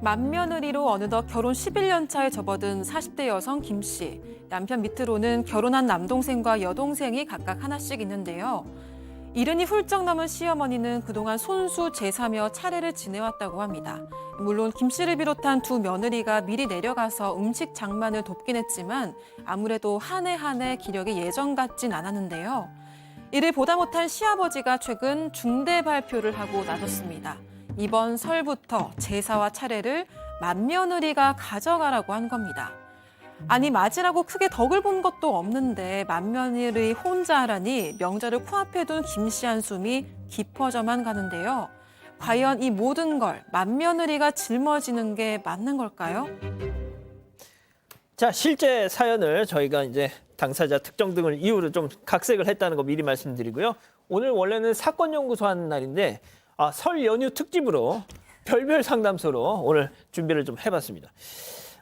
맏며느리로 어느덧 결혼 11년 차에 접어든 40대 여성 김 씨. 남편 밑으로는 결혼한 남동생과 여동생이 각각 하나씩 있는데요. 이른이 훌쩍 넘은 시어머니는 그동안 손수 제사며 차례를 지내왔다고 합니다. 물론 김 씨를 비롯한 두 며느리가 미리 내려가서 음식 장만을 돕긴 했지만 아무래도 한 해 한 해 기력이 예전 같진 않았는데요. 이를 보다 못한 시아버지가 최근 중대 발표를 하고 나섰습니다. 이번 설부터 제사와 차례를 맏며느리가 가져가라고 한 겁니다. 아니 맞으라고 크게 덕을 본 것도 없는데 맏며느리 혼자 하라니 명절을 코앞에 둔 김씨 한숨이 깊어져만 가는데요. 과연 이 모든 걸 맏며느리가 짊어지는 게 맞는 걸까요? 자, 실제 사연을 저희가 이제 당사자 특정 등을 이유로 좀 각색을 했다는 거 미리 말씀드리고요. 오늘 원래는 사건 연구소 하는 날인데 아, 설 연휴 특집으로 별별 상담소로 오늘 준비를 좀 해봤습니다.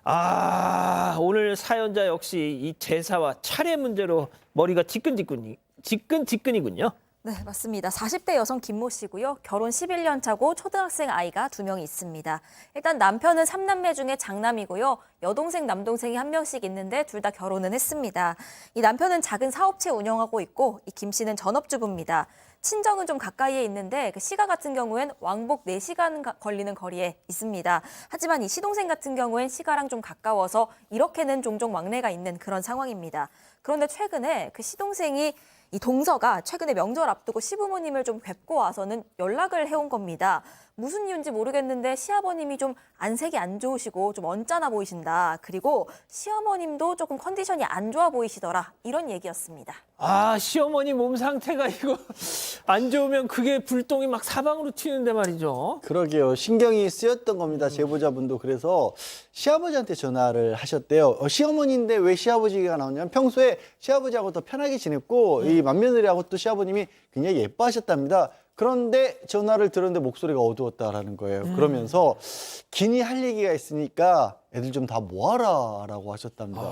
아, 오늘 사연자 역시 이 제사와 차례 문제로 머리가 지끈지끈이 지끈지끈이군요. 네, 맞습니다. 40대 여성 김모 씨고요. 결혼 11년 차고 초등학생 아이가 두 명이 있습니다. 일단 남편은 3남매 중에 장남이고요. 여동생, 남동생이 한 명씩 있는데 둘 다 결혼은 했습니다. 이 남편은 작은 사업체 운영하고 있고 이 김 씨는 전업주부입니다. 친정은 좀 가까이에 있는데 그 시가 같은 경우엔 왕복 4시간 가- 걸리는 거리에 있습니다. 하지만 이 시동생 같은 경우엔 시가랑 좀 가까워서 이렇게는 종종 왕래가 있는 그런 상황입니다. 그런데 최근에 그 시동생이 이 동서가 최근에 명절 앞두고 시부모님을 좀 뵙고 와서는 연락을 해온 겁니다. 무슨 이유인지 모르겠는데 시아버님이 좀 안색이 안 좋으시고 좀 언짢아 보이신다. 그리고 시어머님도 조금 컨디션이 안 좋아 보이시더라. 이런 얘기였습니다. 아, 시어머니 몸 상태가 이거 안 좋으면 그게 불똥이 막 사방으로 튀는데 말이죠. 그러게요. 신경이 쓰였던 겁니다. 제보자분도 그래서 시아버지한테 전화를 하셨대요. 어, 시어머니인데 왜 시아버지가 나오냐면 평소에 시아버지하고 더 편하게 지냈고 이 맏며느리하고 또 시아버님이 굉장히 예뻐하셨답니다. 그런데 전화를 들었는데 목소리가 어두웠다라는 거예요. 그러면서 기니 할 얘기가 있으니까 애들 좀 다 모아라라고 하셨답니다.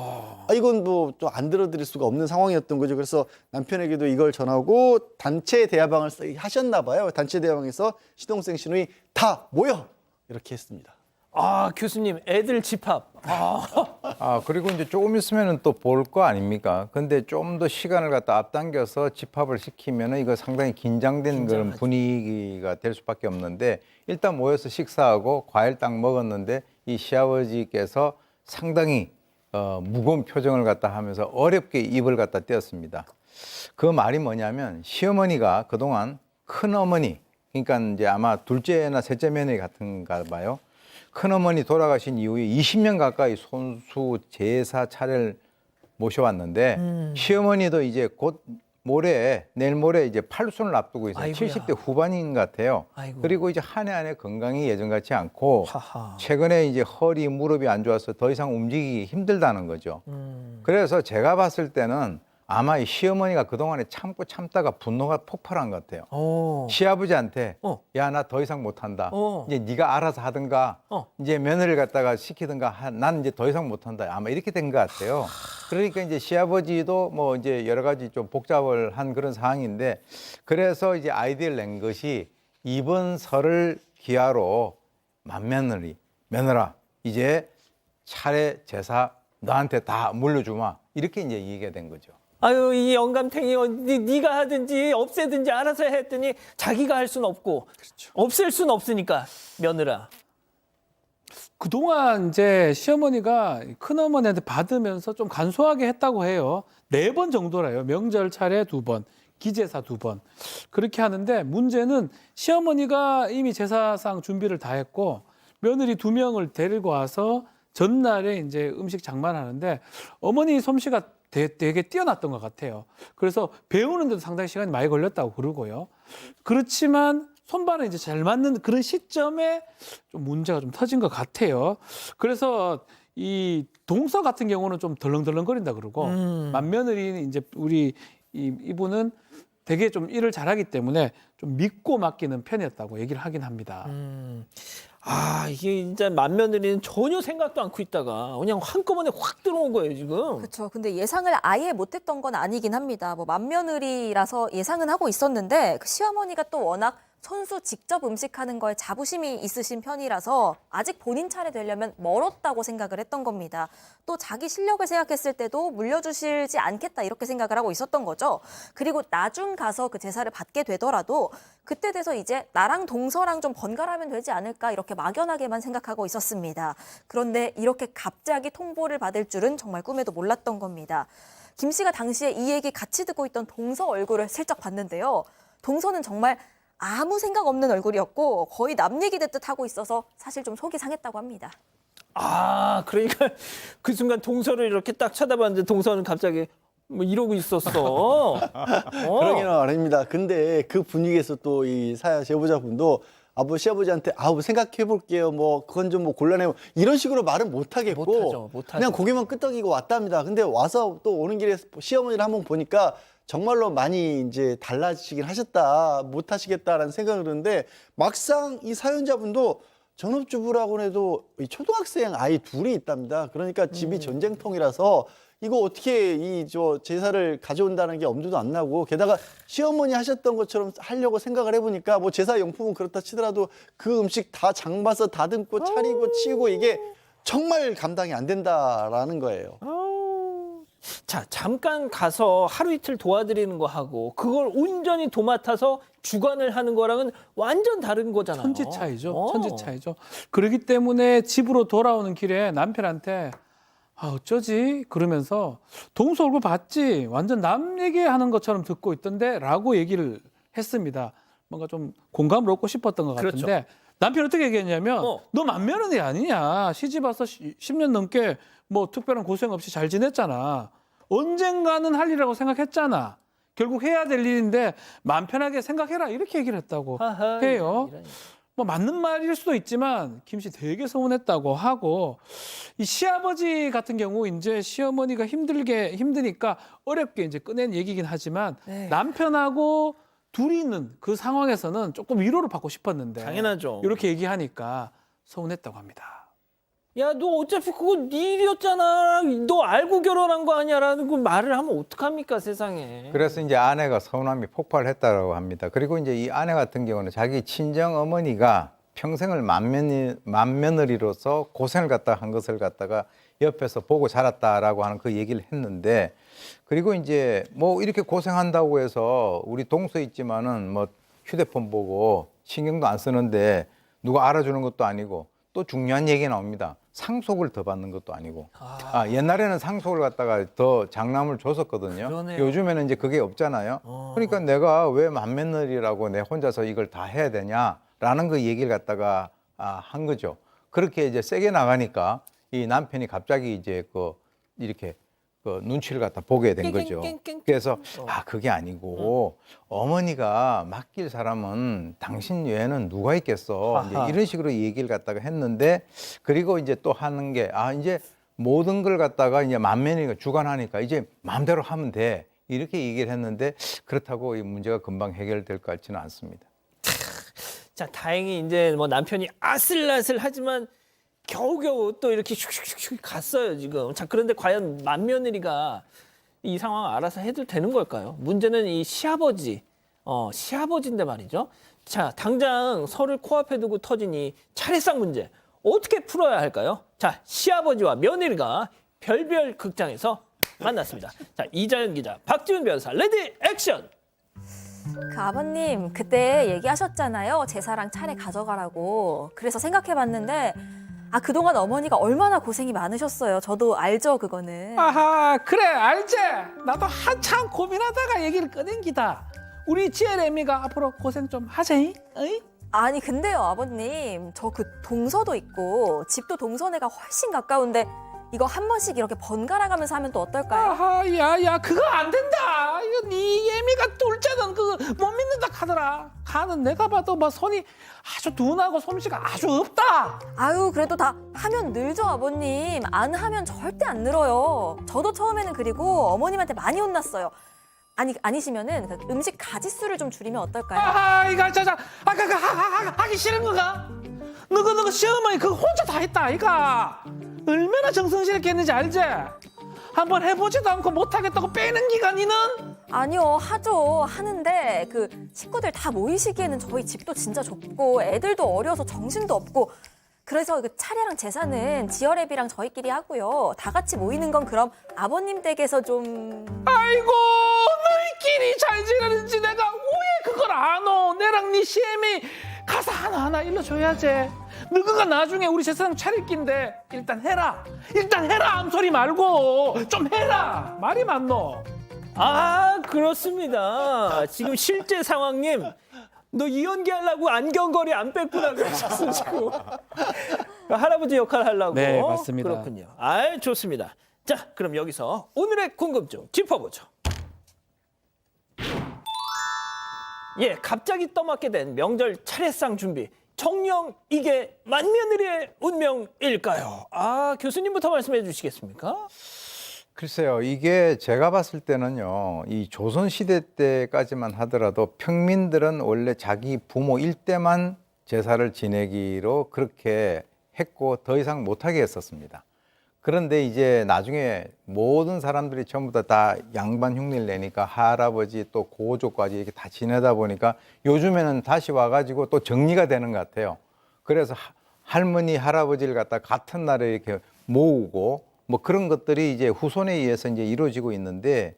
아, 이건 뭐 또 안 들어드릴 수가 없는 상황이었던 거죠. 그래서 남편에게도 이걸 전하고 단체 대화방을 쓰- 하셨나 봐요. 단체 대화방에서 시동생 신우이 다 모여 이렇게 했습니다. 아, 교수님, 애들 집합. 아, 아 그리고 이제 조금 있으면은 또 볼 거 아닙니까? 근데 좀 더 시간을 갖다 앞당겨서 집합을 시키면은 이거 상당히 긴장된 그런 분위기가 될 수밖에 없는데 일단 모여서 식사하고 과일 딱 먹었는데 이 시아버지께서 상당히 어, 무거운 표정을 갖다 하면서 어렵게 입을 갖다 떼었습니다. 그 말이 뭐냐면 시어머니가 그동안 큰 어머니 그러니까 이제 아마 둘째나 셋째 며느리 같은가 봐요. 큰 어머니 돌아가신 이후에 20년 가까이 손수 제사 차례를 모셔왔는데 시어머니도 이제 곧 모레 내일 모레 이제 팔순을 앞두고 있어요. 아이고야. 70대 후반인 것 같아요. 아이고. 그리고 이제 한 해 한 해 건강이 예전 같지 않고 하하. 최근에 이제 허리 무릎이 안 좋아서 더 이상 움직이기 힘들다는 거죠. 음. 그래서 제가 봤을 때는 아마 이 시어머니가 그동안에 참고 참다가 분노가 폭발한 것 같아요. 어. 시아버지한테 어. 야 나 더 이상 못한다. 어. 이제 네가 알아서 하든가 어. 이제 며느리를 갖다가 시키든가 하- 난 이제 더 이상 못한다. 아마 이렇게 된 것 같아요. 그러니까 이제 시아버지도 뭐 이제 여러 가지 좀 복잡을 한 그런 상황인데 그래서 이제 아이디어를 낸 것이 이번 설을 기하로 맏며느리 며느라 이제 차례 제사 너한테 다 물려주마 이렇게 이제 얘기가 된 거죠. 아유, 이 영감탱이 어디 네가 하든지 없애든지 알아서 해 했더니 자기가 할 수는 없고 없앨 수는 없으니까 며느라. 그동안 이제 시어머니가 큰어머니한테 받으면서 좀 간소하게 했다고 해요. 네 번 정도라요. 명절 차례 두 번, 기제사 두 번. 그렇게 하는데 문제는 시어머니가 이미 제사상 준비를 다 했고 며느리 두 명을 데리고 와서 전날에 이제 음식 장만하는데 어머니 솜씨가 되- 되게 뛰어났던 것 같아요. 그래서 배우는데도 상당히 시간이 많이 걸렸다고 그러고요. 그렇지만 손발은 이제 잘 맞는 그런 시점에 좀 문제가 좀 터진 것 같아요. 그래서 이 동서 같은 경우는 좀 덜렁덜렁거린다 그러고 음. 맏며느리는 이제 우리 이, 이분은 되게 좀 일을 잘하기 때문에 좀 믿고 맡기는 편이었다고 얘기를 하긴 합니다. 음. 아, 이게 진짜 맏며느리는 전혀 생각도 않고 있다가 그냥 한꺼번에 확 들어온 거예요, 지금. 그렇죠. 근데 예상을 아예 못했던 건 아니긴 합니다. 뭐 맏며느리라서 예상은 하고 있었는데 그 시어머니가 또 워낙 손수 직접 음식하는 거에 자부심이 있으신 편이라서 아직 본인 차례 되려면 멀었다고 생각을 했던 겁니다. 또 자기 실력을 생각했을 때도 물려주시지 않겠다 이렇게 생각을 하고 있었던 거죠. 그리고 나중 가서 그 제사를 받게 되더라도 그때 돼서 이제 나랑 동서랑 좀 번갈아면 되지 않을까 이렇게 막연하게만 생각하고 있었습니다. 그런데 이렇게 갑자기 통보를 받을 줄은 정말 꿈에도 몰랐던 겁니다. 김 씨가 당시에 이 얘기 같이 듣고 있던 동서 얼굴을 슬쩍 봤는데요. 동서는 정말 아무 생각 없는 얼굴이었고 거의 남 얘기 듣듯 하고 있어서 사실 좀 속이 상했다고 합니다. 아, 그러니까 그 순간 동서를 이렇게 딱 쳐다봤는데 동서는 갑자기 뭐 이러고 있었어. 어. 그러기는 아닙니다. 근데 그 분위기에서 또 이 사야 제보자분도 아버 시아버지한테 아우 생각해 볼게요. 뭐 그건 좀 뭐 곤란해요. 이런 식으로 말은 못 하겠고 못하죠, 못하죠. 그냥 고개만 끄덕이고 왔답니다. 근데 와서 또 오는 길에 시어머니를 한번 보니까 정말로 많이 이제 달라지긴 하셨다. 못 하시겠다라는 생각을 했는데 막상 이 사연자분도 전업주부라고 해도 이 초등학생 아이 둘이 있답니다. 그러니까 집이 전쟁통이라서 이거 어떻게 이 저 제사를 가져온다는 게 엄두도 안 나고 게다가 시어머니 하셨던 것처럼 하려고 생각을 해보니까 뭐 제사 용품은 그렇다 치더라도 그 음식 다 장봐서 다듬고 차리고 치우고 이게 정말 감당이 안 된다라는 거예요. 자, 잠깐 가서 하루 이틀 도와드리는 거 하고 그걸 온전히 도맡아서 주관을 하는 거랑은 완전 다른 거잖아요. 천지 차이죠. 어. 천지 차이죠. 그렇기 때문에 집으로 돌아오는 길에 남편한테 아 어쩌지 그러면서 동서 얼굴 봤지 완전 남 얘기하는 것처럼 듣고 있던데 라고 얘기를 했습니다. 뭔가 좀 공감을 얻고 싶었던 것 같은데 그렇죠. 남편 어떻게 얘기했냐면 어. 너 만면언이 아니냐 시집 와서 10년 넘게 뭐 특별한 고생 없이 잘 지냈잖아 언젠가는 할 일이라고 생각했잖아 결국 해야 될 일인데 마음 편하게 생각해라 이렇게 얘기를 했다고 하하, 해요. 이런. 뭐 맞는 말일 수도 있지만 김 씨 되게 서운했다고 하고 이 시아버지 같은 경우 이제 시어머니가 힘들게 힘드니까 어렵게 이제 꺼낸 얘기긴 하지만 네. 남편하고 둘이 있는 그 상황에서는 조금 위로를 받고 싶었는데 당연하죠. 이렇게 얘기하니까 서운했다고 합니다. 야, 너 어차피 그거 네 일이었잖아. 너 알고 결혼한 거 아니야라는 그 말을 하면 어떡합니까, 세상에. 그래서 이제 아내가 서운함이 폭발했다고 합니다. 그리고 이제 이 아내 같은 경우는 자기 친정 어머니가 평생을 맏며느, 맏며느리로서 고생을 갖다 한 것을 갖다가 옆에서 보고 자랐다라고 하는 그 얘기를 했는데 그리고 이제 뭐 이렇게 고생한다고 해서 우리 동서 있지만은 뭐 휴대폰 보고 신경도 안 쓰는데 누가 알아주는 것도 아니고 또 중요한 얘기 나옵니다. 상속을 더 받는 것도 아니고 아, 옛날에는 상속을 갖다가 더 장남을 줬었거든요. 그러네요. 요즘에는 이제 그게 없잖아요. 어. 그러니까 내가 왜 맏며느리라고 내 혼자서 이걸 다 해야 되냐라는 그 얘기를 갖다가 아, 한 거죠. 그렇게 이제 세게 나가니까 이 남편이 갑자기 이제 그 이렇게 그 눈치를 갖다 보게 된 거죠. 그래서 아 그게 아니고 어머니가 맡길 사람은 당신 외에는 누가 있겠어. 이제. 이런 식으로 얘기를 갖다가 했는데 그리고 이제 또 하는 게 아 이제 모든 걸 갖다가 이제 맏며느리가 주관하니까 이제 마음대로 하면 돼. 이렇게 얘기를 했는데 그렇다고 이 문제가 금방 해결될 것 같지는 않습니다. 자, 다행히 이제 뭐 남편이 아슬아슬 하지만 겨우겨우 또 이렇게 슉슉슉 갔어요, 지금. 자, 그런데 과연 맏며느리가 이 상황 알아서 해도 되는 걸까요? 문제는 이 시아버지, 어, 시아버지인데 말이죠. 자, 당장 설을 코앞에 두고 터진 이 차례상 문제. 어떻게 풀어야 할까요? 자, 시아버지와 며느리가 별별 극장에서 만났습니다. 자, 이자연 기자, 박지훈 변호사, 레디 액션! 그 아버님 그때 얘기하셨잖아요. 제 사랑 차례 가져가라고. 그래서 생각해봤는데 아 그동안 어머니가 얼마나 고생이 많으셨어요. 저도 알죠 그거는. 아하 그래 알지? 나도 한참 고민하다가 얘기를 꺼낸 기다. 우리 지혜래미가 앞으로 고생 좀 하세요. 어이? 아니 근데요 아버님 저 그 동서도 있고 집도 동서네가 훨씬 가까운데 이거 한 번씩 이렇게 번갈아 가면서 하면 또 어떨까요? 아하 야야 그거 안 된다. 이거 네 예미가 둘째는 그못 믿는다 하더라. 가는 내가 봐도 뭐 손이 아주 둔하고 솜씨가 아주 없다. 아유 그래도 다 하면 늘죠 아버님 안 하면 절대 안 늘어요 저도 처음에는 그리고 어머님한테 많이 혼났어요 아니 아니시면은 그 음식 가짓수를 좀 줄이면 어떨까요? 아하 이거 자자 아까 그 하, 하, 하기 싫은 거가? 너그 너그 시어머니 그거 혼자 다 했다 아이가 얼마나 정성스럽게 했는지 알지? 한번 해보지도 않고 못하겠다고 빼는 기가 니는? 아니요, 하죠. 하는데 그 식구들 다 모이시기에는 저희 집도 진짜 좁고 애들도 어려서 정신도 없고 그래서 그 차례랑 제사는 지어랩이랑 저희끼리 하고요. 다 같이 모이는 건 그럼 아버님 댁에서 좀 아이고 너희끼리 잘 지내는지 내가 왜 그걸 안어 내랑 네 시엠이 가사 하나하나 일러줘야지. 너그가 나중에 우리 제사장 차릴 낀데 일단 해라. 일단 해라 암소리 말고. 좀 해라. 말이 많노 아 그렇습니다. 지금 실제 상황님 너 이연기 하려고 안경거리 안 뺐구나 그러셨어 지금. 할아버지 역할 하려고. 네, 맞습니다. 그렇군요. 아 좋습니다. 자 그럼 여기서 오늘의 궁금증 짚어보죠. 예, 갑자기 떠맡게 된 명절 차례상 준비. 정녕 이게 만며느리의 운명일까요? 아 교수님부터 말씀해 주시겠습니까? 글쎄요, 이게 제가 봤을 때는요, 이 조선시대 때까지만 하더라도 평민들은 원래 자기 부모 일대만 제사를 지내기로 그렇게 했고 더 이상 못하게 했었습니다. 그런데 이제 나중에 모든 사람들이 전부 다, 다 양반 흉내를 내니까 할아버지 또 고조까지 이렇게 다 지내다 보니까 요즘에는 다시 와가지고 또 정리가 되는 것 같아요. 그래서 하- 할머니, 할아버지를 갖다 같은 날에 이렇게 모으고 뭐 그런 것들이 이제 후손에 의해서 이제 이루어지고 있는데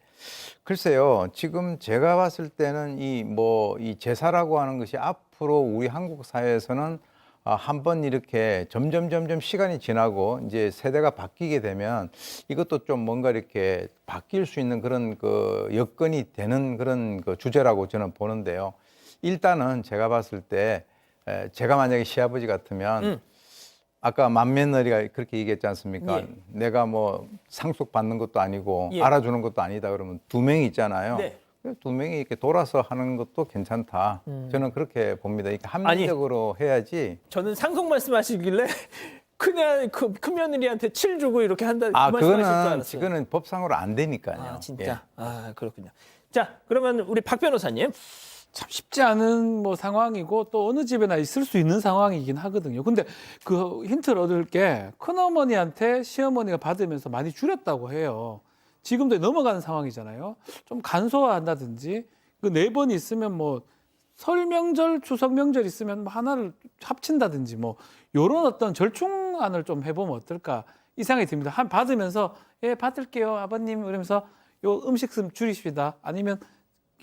글쎄요, 지금 제가 봤을 때는 이 뭐 이 제사라고 하는 것이 앞으로 우리 한국 사회에서는 아, 한번 이렇게 점점 점점 시간이 지나고 이제 세대가 바뀌게 되면 이것도 좀 뭔가 이렇게 바뀔 수 있는 그런 그 여건이 되는 그런 그 주제라고 저는 보는데요. 일단은 제가 봤을 때 에, 제가 만약에 시아버지 같으면 음. 아까 맏며느리가 그렇게 얘기했지 않습니까? 예. 내가 뭐 상속 받는 것도 아니고 예. 알아주는 것도 아니다 그러면 두 명이 있잖아요. 네. 그두 명이 이렇게 돌아서 하는 것도 괜찮다. 저는 그렇게 봅니다. 이렇게 합리적으로 해야지. 저는 상속 말씀하시길래 그냥 그 큰며느리한테 칠 주고 이렇게 한다 아, 그 말씀하실 줄 그거는. 지금은 법상으로 안 되니까요. 아 예. 진짜 아 그렇군요. 자 그러면 우리 박 변호사님 참 쉽지 않은 뭐 상황이고 또 어느 집에나 있을 수 있는 상황이긴 하거든요. 근데 그 힌트를 얻을 게 큰어머니한테 시어머니가 받으면서 많이 줄였다고 해요. 지금도 넘어가는 상황이잖아요. 좀 간소화한다든지 그 네번 있으면 뭐 설 명절, 추석 명절 있으면 뭐 하나를 합친다든지 뭐 요런 어떤 절충안을 좀 해보면 어떨까 이 생각이 듭니다. 한 받으면서 예 받을게요 아버님 이러면서 요 음식 좀 줄이십시다 아니면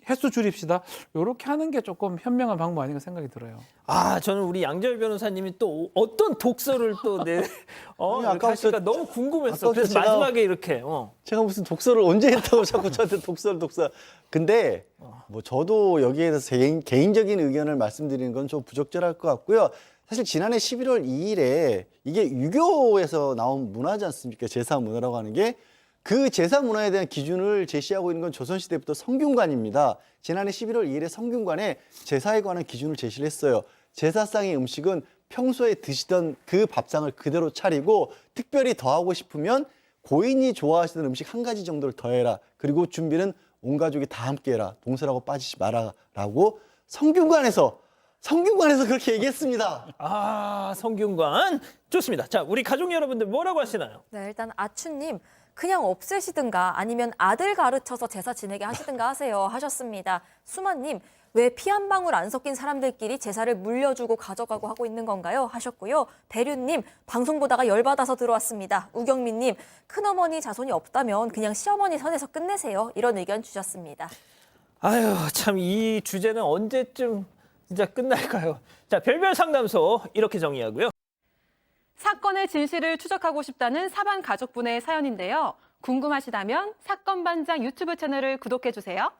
횟수 줄입시다. 요렇게 하는 게 조금 현명한 방법 아닌가 생각이 들어요. 아 저는 우리 양절 변호사님이 또 어떤 독서를 또 내 어, 아니, 이렇게 아까부터- 하시니까 너무 궁금했어. 아까부터 그래서 제가- 마지막에 이렇게 어. 제가 무슨 독서를 언제 했다고 자꾸 저한테 독서를 독서. 근데 뭐 저도 여기에 대해서 개인, 개인적인 의견을 말씀드리는 건 좀 부적절할 것 같고요. 사실 지난해 11월 2일에 이게 유교에서 나온 문화지 않습니까? 제사 문화라고 하는 게 그 제사 문화에 대한 기준을 제시하고 있는 건 조선시대부터 성균관입니다. 지난해 11월 2일에 성균관에 제사에 관한 기준을 제시를 했어요. 제사상의 음식은 평소에 드시던 그 밥상을 그대로 차리고 특별히 더하고 싶으면 고인이 좋아하시던 음식 한 가지 정도를 더해라. 그리고 준비는 온 가족이 다 함께 해라. 봉사라고 빠지지 마라라고 성균관에서 성균관에서 그렇게 얘기했습니다. 아 성균관 좋습니다. 자 우리 가족 여러분들 뭐라고 하시나요? 네, 일단 아추님 그냥 없애시든가 아니면 아들 가르쳐서 제사 지내게 하시든가 하세요 하셨습니다. 수마님 왜 피 한 방울 안 섞인 사람들끼리 제사를 물려주고 가져가고 하고 있는 건가요? 하셨고요. 대륜님 방송 보다가 열받아서 들어왔습니다. 우경민님 큰어머니 자손이 없다면 그냥 시어머니 선에서 끝내세요. 이런 의견 주셨습니다. 아유 참 이 주제는 언제쯤 진짜 끝날까요? 자 별별 상담소 이렇게 정의하고요. 사건의 진실을 추적하고 싶다는 사반 가족분의 사연인데요. 궁금하시다면 사건 반장 유튜브 채널을 구독해 주세요.